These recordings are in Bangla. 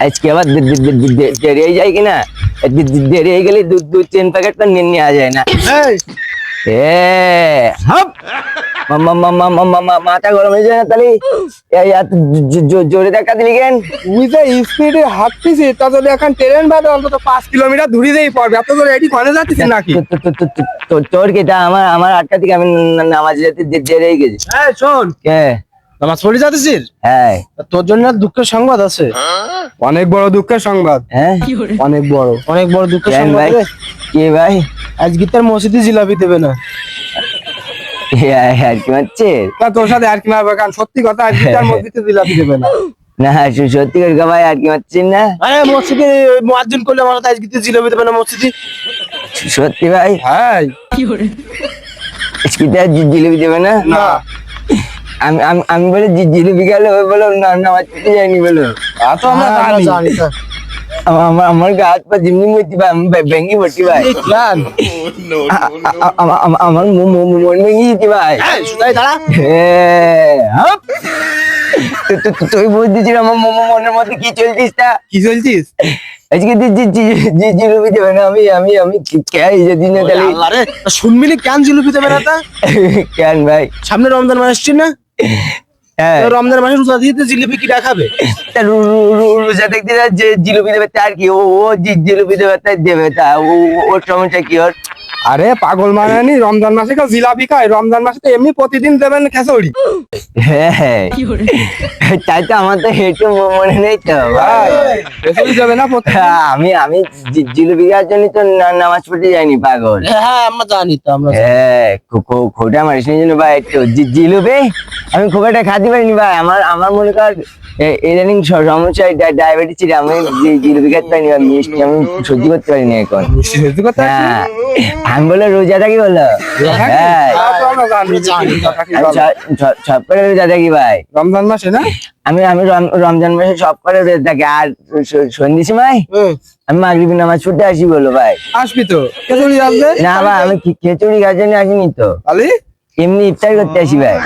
আজকে আবার দেরি হয়ে যায় কিনা? দেরি হয়ে গেলে দু দু তিন প্যাকেট তো নিয়ে নেওয়া যায় না। মাথা গরম হয়ে যায় না তাহলে জোরে দেখা দিলি কেন? তুই যে স্পিডে হাঁটতিছিস তা যদি এখন ট্রেন বাদে অন্তত পাঁচ কিলোমিটার দূরে যেই পড়বে এত করে এটি ঘরে যাচ্ছিস নাকি? তো- তো- তো- তো- তো- তোর কি আমার আমার আটটা থেকে আমি নামাজ যেতে দেরি হয়ে গেছি? এই শোন। কে? নামাজ পড়ে যাচ্ছিস হ্যাঁ। তোর জন্য আর দুঃখের সংবাদ আছে? অনেক বড় দুঃখের সংবাদ। হ্যাঁ। অনেক বড়। অনেক বড় দুঃখের সংবাদ। কে ভাই? আজকে তোর মসজিদে জিলাপি দেবে না। এ আর কি হচ্ছে? তা তোর সাথে আর কি মারবে কারণ সত্যি কথা আজকে তার মসজিদে জিলাপি দেবে না। না স- সত্যি করে ভাই আর কি হচ্ছে না? আরে মসজিদে মুয়াজ্জিন করলে আমার তো আজকে জিলাপি দেবে না মসজিদে। সত্যি ভাই? হ্যাঁ জিলিপি দেবে না? না। আমি আমি আমি বলে জিলিপি গেলে ওই বলো না নামাজ পড়তে যাইনি বলো। তা তো আমরা জানি। আমার আমার- আমার গা হাত পা জিমনি ভাই আমি ভে- ভেঙে পড়ছি ভাই। আমার মন ভেঙে গেছি ভাই। দাঁড়া। তুই বুঝতেছিস আমার মন- মন- মনের মধ্যে কি চলছিস তা? কি চলছিস আজকে জিলিপি দেবে না আমি আমি আমি কে যদি না তাহলে রে কেন জিলাপি দেবে না তা? কেন ভাই? সামনে রমজান মাস আসছে না? হ্যাঁ রমজান মাসে রোজা দিয়ে জিলাপি কি রু- রোজা দেখতে যে জিলিপি দেবে তার কি? ও জিলিপি দেবে তাই দেবে তা। ও ও- ওর সমস্যা কি ওর? আরে পাগল মানানি রমজান মাসে কেউ জিলাপি খায় রমজান মাসে তো এমনি প্রতিদিন দেবেন খেসড়ি হ্যাঁ হ্যাঁ। তাই তো আমার তো হেঁটু মনে নেই তো ভাই। খেসড়ি দেবে না হ্যাঁ, আমি আমি জি- জিলিপি খাওয়ার জন্য তো নামাজ পড়তে যাইনি পাগল। হ্যাঁ আমরা জানি তো আমরা হ্যাঁ খোটা মারিস জন্য ভাই একটু। জিলিপি? আমি খুব একটা খাতে পারিনি ভাই। আমার আমার মনে কর ইদানিং সমস্যা ডায়াবেটিস ছিল আমি জিলিপি খেতে পারিনি বা মিষ্টি আমি সহ্য করতে পারিনি এখন? হ্যাঁ। আমি বলে রোজা থাকি বলো হ্যাঁ। বলে। সব করে রোজা থাকি ভাই। রমজান মাসে না? আমি আমি রমজান মাসে সব করে রোজা থাকি। আর স- সন্ধ্যে সময় আমি মাগরিবি নামাজ ছুটে আসি বলো ভাই। আসবি তো? না ভাই আমি খিচুড়ি খাওয়ার জন্য আসিনি তো। এমনি ইফতার করতে আসি ভাই।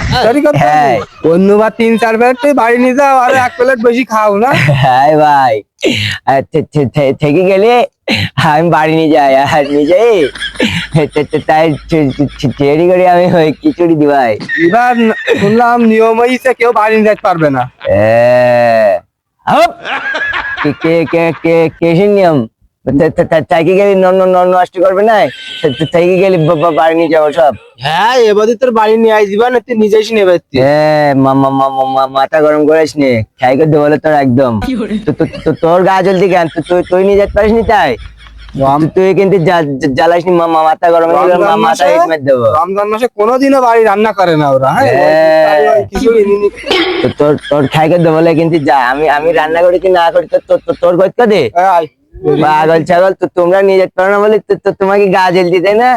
হ্যাঁ। অন্যবার তিন চার প্লেট বাড়ি নিয়ে যাও আর এক প্লেট বেশি খাও না। হ্যাঁ ভাই। থেকে গেলে আমি বাড়ি নিয়ে যাই আর নিয়ে যাই। তাই করে আমি ওই খিচুড়ি দি ভাই। এবার শুনলাম নিয়ম হয়েছে কেউ বাড়ি নিয়ে যেতে পারবে না। হাপ! কে কে কে কে কেসের নিয়ম? তাইকে গেলে ন- ন- ন- নষ্ট করবে না তাইকে গেলে বাড়ি নিয়ে যাব সব। হ্যাঁ এবারে তোর বাড়ি নিয়ে আই দিবা না তুই নিজে নেবে এ, মা- মা- মা- মা- মা- মাথা গরম করিস নে। খাই করতে বলে তোর একদম। তোর গা জলদি কেন? তুই তুই নিয়ে যেতে পারিস নি তাই তুই- তুই কিন্তু জ্বালাস নি মা- মা- মাথা গরম হয়ে মাথা মাসে- হিট দেবো। রমজান মাসে কোনোদিনও বাড়ি রান্না করে না ওরা হ্যাঁ? হ্যাঁ। তোর তোর খাই করতে বলে কিন্তু যা আমি আমি রান্না করি কি না করি তো তোর- তোর- তোর করতে দে। পাগল ছাগল তো তোমরা নিয়ে যেতে পারো না বলে তো তোমাকে গা জ্বলতে তাই না?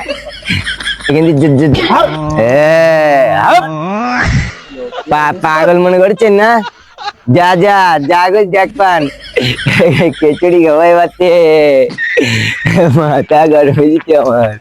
কিন্তু যে- যে- এ, হাপ! পা- পাগল মনে করছেন না? যা যা যা করে দেখ পান। খিচুড়ি খাওয়াই বাতে মাথা গরম হয়ে যেতে আমার।